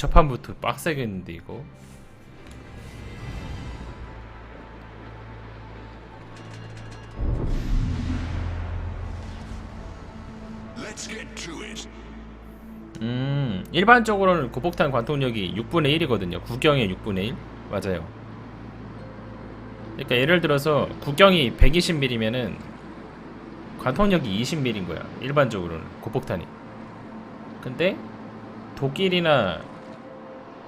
첫 판부터 빡세겠는데 이거. 음 일반적으로는 고폭탄 관통력이 6분의 1이거든요. 구경의 6분의 1 맞아요. 그러니까 예를 들어서 구경이 120mm면은 관통력이 20mm인 거야 일반적으로는 고폭탄이. 근데 독일이나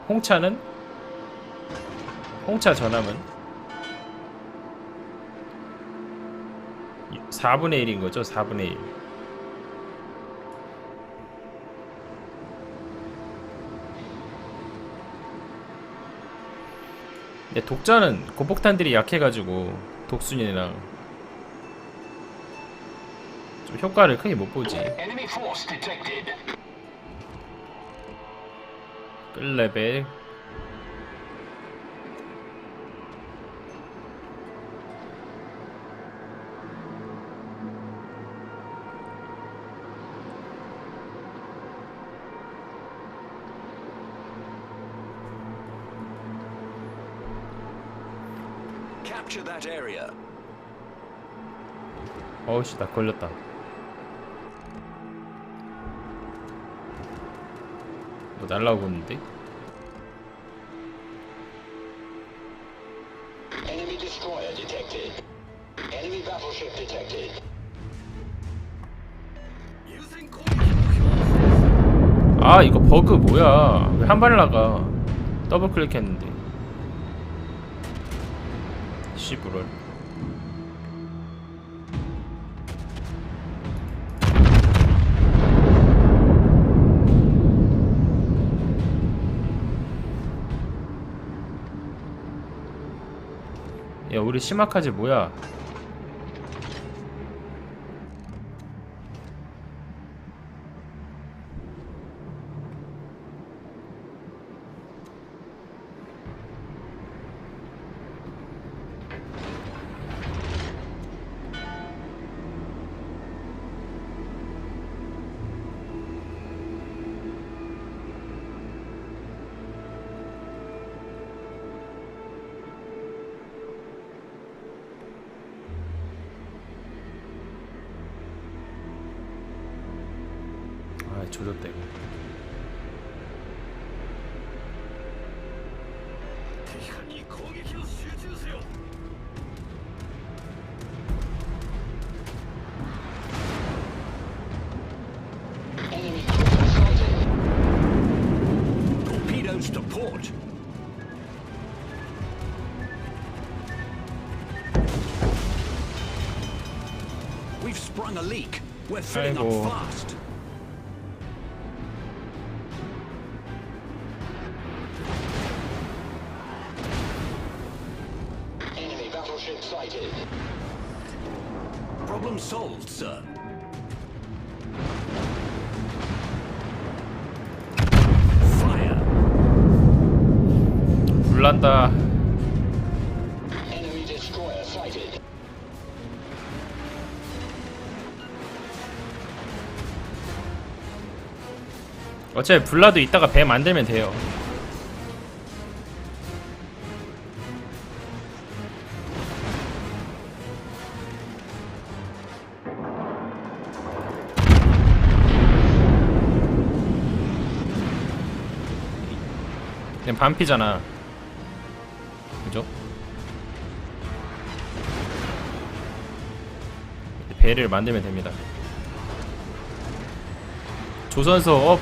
홍차는? 홍차 전함은? 4분의 1인 거죠 4분의 1 근데 독자는 고폭탄들이 약해가지고 독순이랑 좀 효과를 크게 못 보지. 끌레벨 Capture that area. 어우씨 나 걸렸다 Detected. 아 이거 버그 뭐야 왜 한 발을 나가 더블 클릭했는데 씨부럴 우리 심화카지 뭐야 아 조졌다 이거 Enemy cruiser sighted. Torpedoes to port. We've sprung a leak. We're filling 아이고. up fast. Battleship sighted. Problem solved, sir. Fire. 불난다 Enemy destroyer sighted. 어차피 불나도 이따가 배 만들면 돼요 그냥 반피잖아 그죠? 배를 만들면 됩니다 조선소 업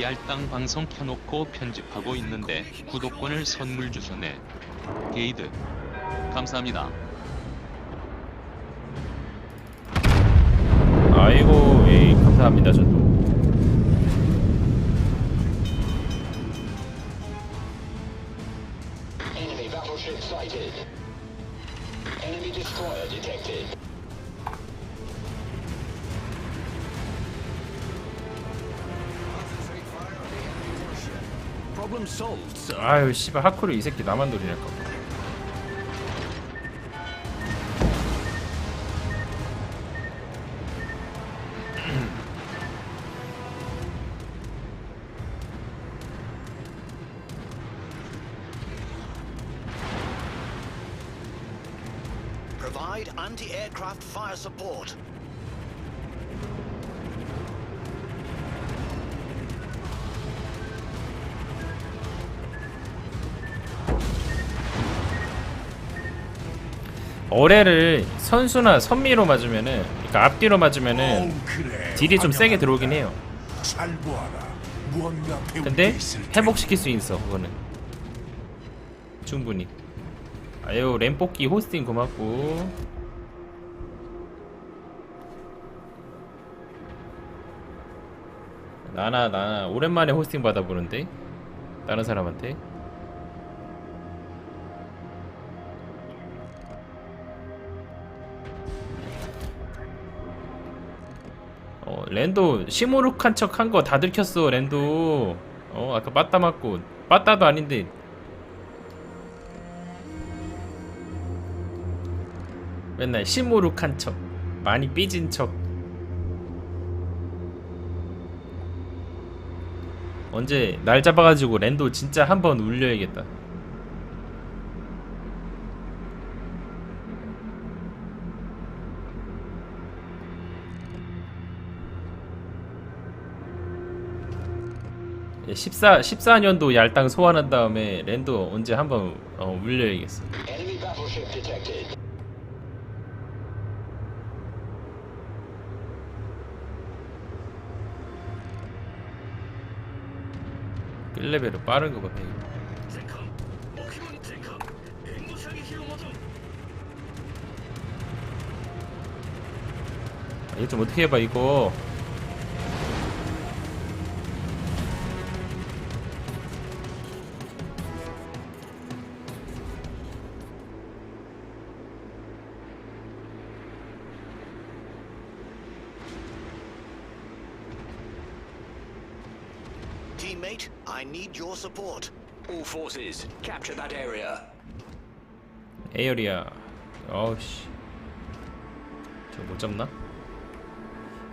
얄땅 방송 켜놓고 편집하고 있는데 구독권을 선물 주셨네. 게이드. 감사합니다. 아이고 에이 감사합니다 저도 Problem solved, sir. 아유 씨발 하쿠를 이 새끼 나만 노리냐고. Provide anti-aircraft fire support. 어뢰를 선수나 선미로 맞으면은 그러니까 앞뒤로 맞으면은 어. 딜이 좀 세게 들어오긴 해요. 근데. 회복시킬 수 있어 그거는. 충분히. 아유 램뽑기 호스팅 고맙고. 나나 나 오랜만에 호스팅 받아보는데? 다른 사람한테 어 랜도 시무룩한 척 한 거 다 들켰어 랜도. 어 아까 빠따 맞고. 빠따도 아닌데. 맨날 시무룩한 척 많이 삐진 척. 언제 날 잡아가지고 랜도 진짜 한번 울려야겠다 14, 14년도 얄땅 소환한 다음에 랜도 언제 한번 어, detected. 끌레벨로 빠른 거 봐. 아, 이거 좀 어떻게 해봐 이거. Support. All forces, capture that area. 에어리야. 어우씨. 저 못 잡나?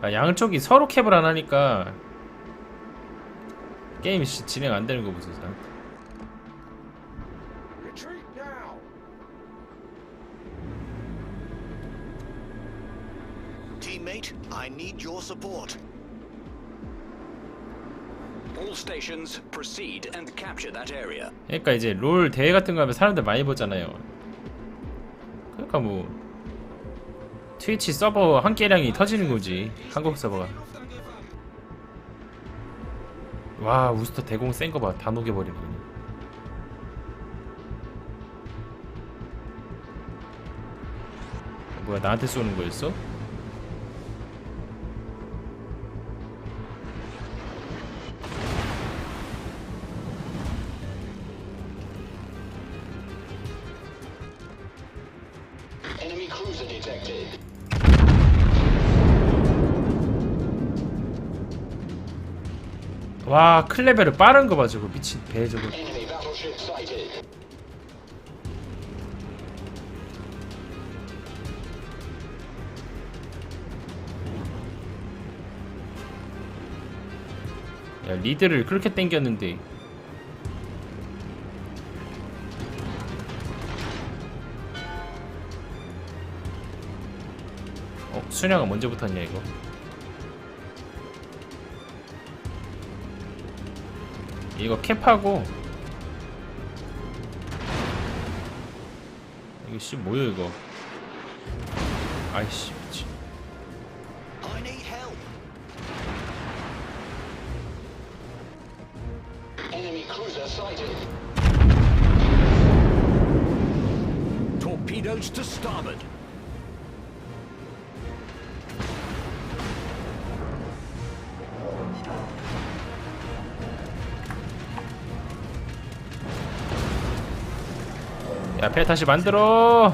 아, 양쪽이 서로 캡을 안 하니까 게임이 시- 진행 안 되는 거 보세요. Teammate, I need your support. 그러니까 이제 롤 대회 같은 거 하면 사람들 많이 보잖아요. 그러니까 뭐 트위치 서버 한 개량이 터지는 거지. 한국 서버가. 와 우스터 대공 센 거 봐. 다 녹여버리네. 그냥. 뭐야 나한테 쏘는 거였어? 와 클레베르 빠른 거 봐 저거 미친 배 저거. 야 리드를 그렇게 땡겼는데 어 순야가 먼저 붙었냐 이거 이거 캡하고 이거 씨 뭐야 이거 아이씨 미친. Torpedoes to starboard. 야 배 다시 만들어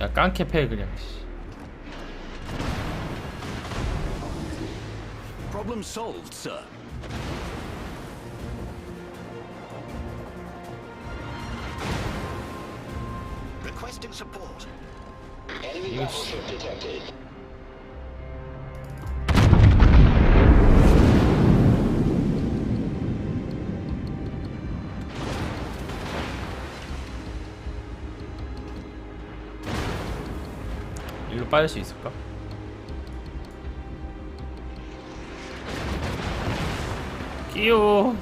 야 깡캡해 그냥 씨. Problem solved, sir. Requesting support. Enemy battleship detected. 일로 빠질 수 있을까? 끼요.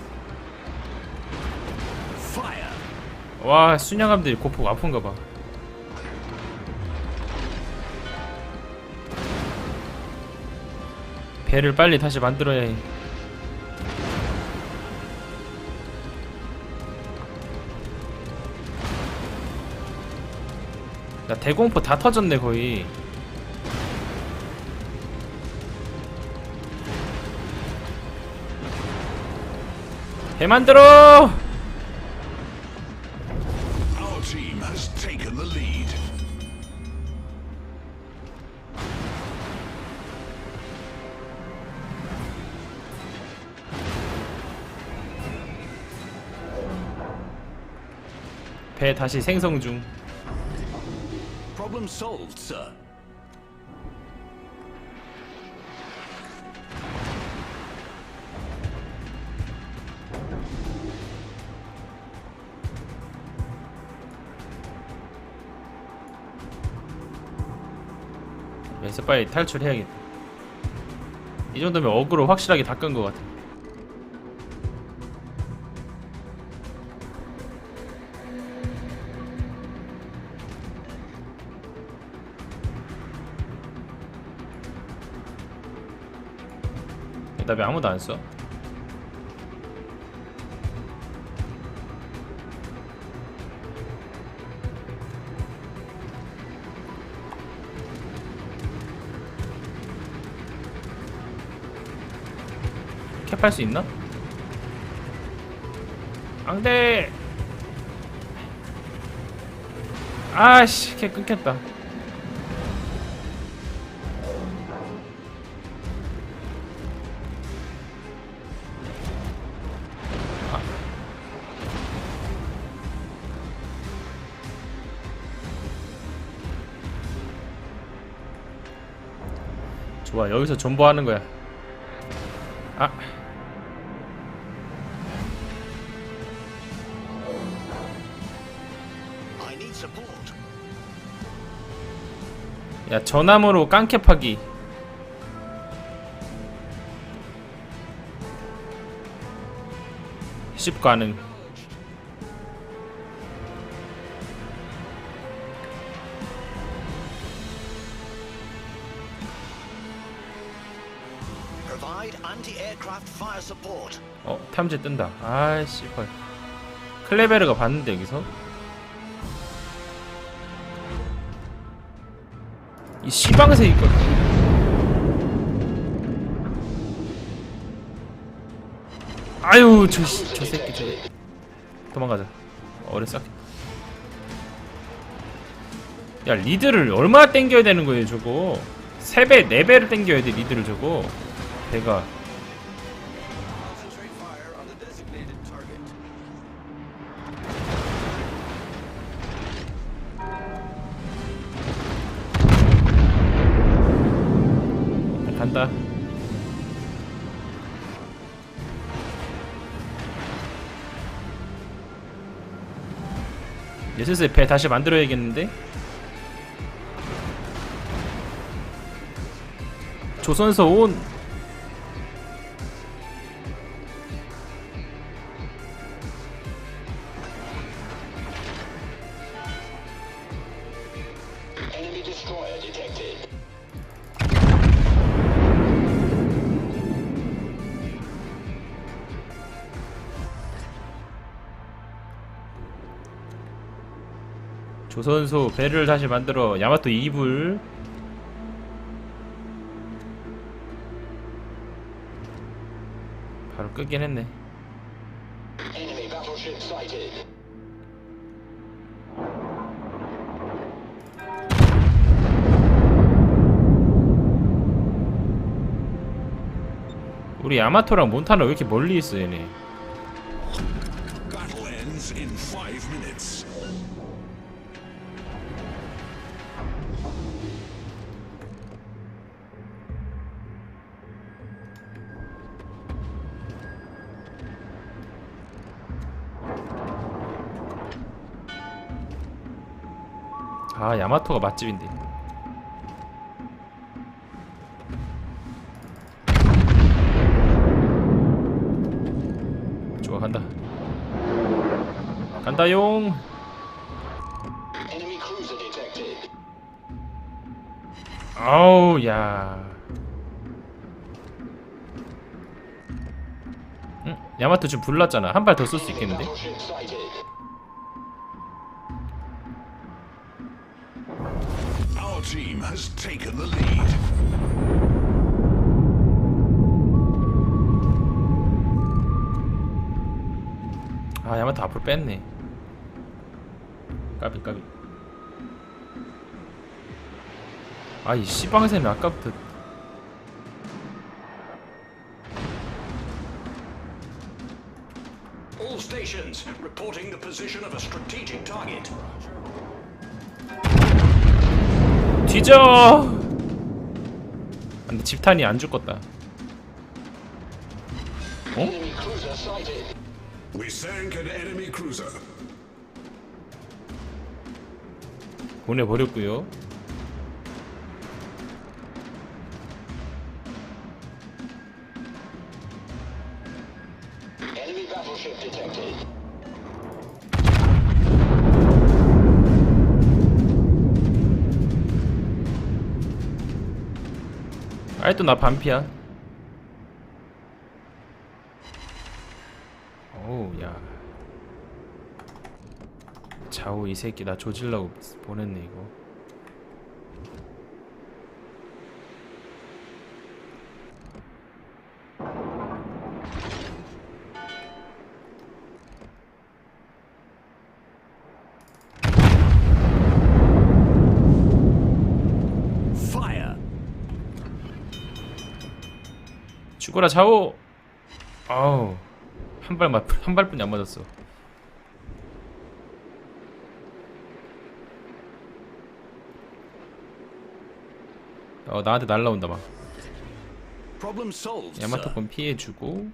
Fire! 와 순양함들이 고폭 아픈가 봐. 배를 빨리 다시 만들어야 해. 야 대공포 다 터졌네 거의. 배 만들어! 배 다시 생성 중. Problem solved, sir. 그래서 빨리 탈출해야겠다. 이 정도면 어그로 확실하게 닦은 것 같아. 나 왜 아무도 안 써? 캡할 수 있나? 앙대! 아씨, 캡 끊겼다. 여기서 존버하는 거야. 아. 야 전함으로 깡캡하기 십 가능 어 탐지 뜬다. 아이씨 헐. 클레베르가 봤는데 여기서? 이 시방새 이거 아유 저, 씨- 저 새끼 저 도망가자. 어뢰 싹. 야 리드를 얼마나 땡겨야 되는 거예요 저거? 3배 4배를 땡겨야 돼 리드를 저거? 배가 슬슬 배 다시 만들어야겠는데? 조선서 온 Enemy destroyer detected. 조선소 배를 다시 만들어 야마토 2불. 바로 끄긴 했네. 우리 야마토랑 몬타나 왜 이렇게 멀리 있어 얘네 아 야마토가 맛집인데 좋아 간다 간다용. 아우 야 응? 야마토 지금 불났잖아 한 발 더 쓸 수 있겠는데? team has taken the lead. 아 야마토 앞으로 뺐네 까비 까비 아이 씨방새는 아까부터 All stations reporting the position of a strategic target. 뒤져 근데 집탄이 안 죽었다 어? 보내버렸고요 아이 또나 반피야. 어우 야. 자우 이 새끼 나 조질라고 보냈네 이거 Fire! 죽어라 자오. 아우 한 발만 한 발뿐이 안 맞았어. 어 나한테 날라온다 막. Problem solved. 야마토 sir. 건 피해주고.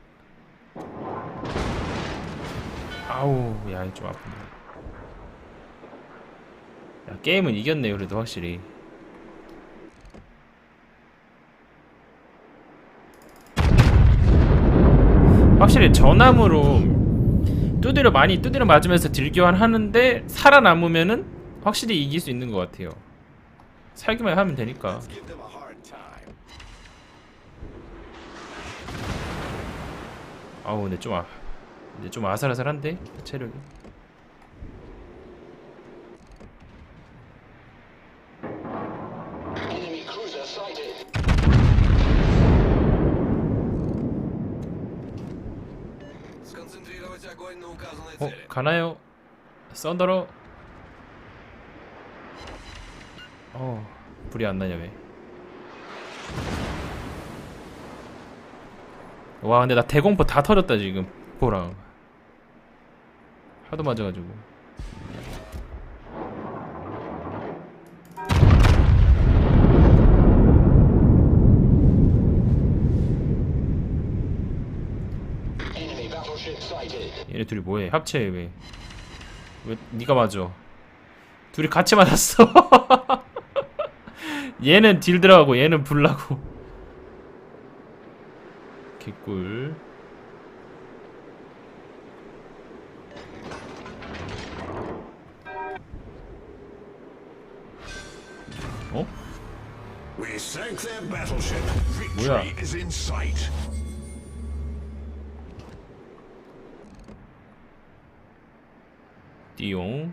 아우 야 좀 아프네. 야 게임은 이겼네 그래도 확실히 확실히 전함으로 두드려 많이 두드려 맞으면서 딜교환 하는데 살아남으면은 확실히 이길 수 있는 것 같아요 살기만 하면 되니까. 아우 근데 좀 아, 근데 좀 아슬아슬한데 체력이. 가나요? 썬더러. 어 불이 안 나냐 왜? 와 근데 나 대공포 다 털었다 지금 포랑 하도 맞아가지고 Enemy battleship sighted. 얘네 둘이 뭐해 합체해 왜? 왜 네가 맞아? 둘이 같이 맞았어. 얘는 딜 들어가고 얘는 불나고. 개꿀. 어? 뭐야? 띠용.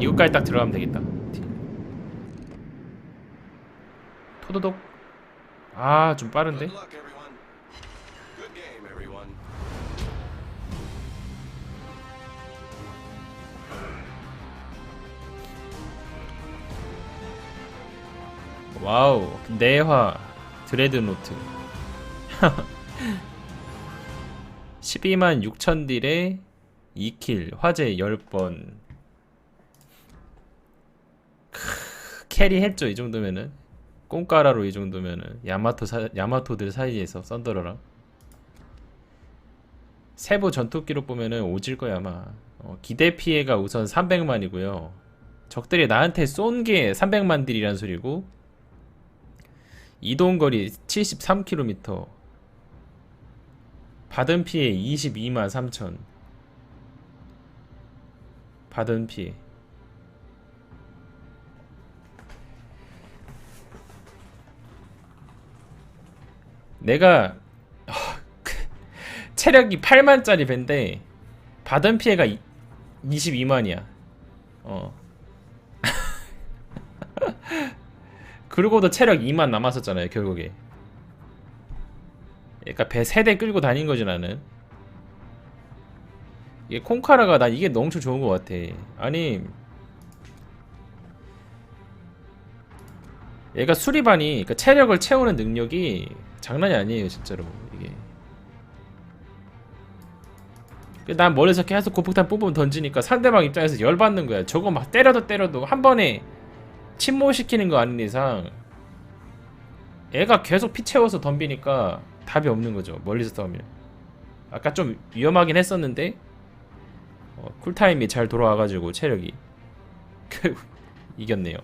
이거까지 딱 들어가면 되겠다. 토도독. 아, 좀 빠른데? 와우 내화 드레드 노트 12만 6천 딜에 2킬 화재 10번 크, 캐리 했죠 이 정도면은 꽁까라로 이 정도면은 야마토 사, 야마토들 사이에서 썬더러랑 세부 전투 기록 보면은 오질 거야 아마. 어, 기대 피해가 우선 300만이고요. 적들이 나한테 쏜 게 300만 딜이란 소리고 이동 거리 73km. 받은 피해 22만 3천. 받은 피해. 내가 체력이 8만짜리 밴데 받은 피해가 22만이야. 어. 그러고도 체력 2만 남았었잖아요, 결국에. 그러니까 배 3대 끌고 다닌 거지 나는. 이게 콩카라가 난 이게 너무 좋은 것 같아. 아니 얘가 수리반이 그러니까 체력을 채우는 능력이 장난이 아니에요 진짜로 이게. 난 멀리서 계속 고폭탄 뽑으면 던지니까 상대방 입장에서 열받는 거야. 저거 막 때려도 때려도 한 번에 침몰시키는 거 아닌 이상 애가 계속 피 채워서 덤비니까 답이 없는 거죠. 멀리서 싸우면. 아까 좀 위험하긴 했었는데 어, 쿨타임이 잘 돌아와가지고 체력이 이겼네요.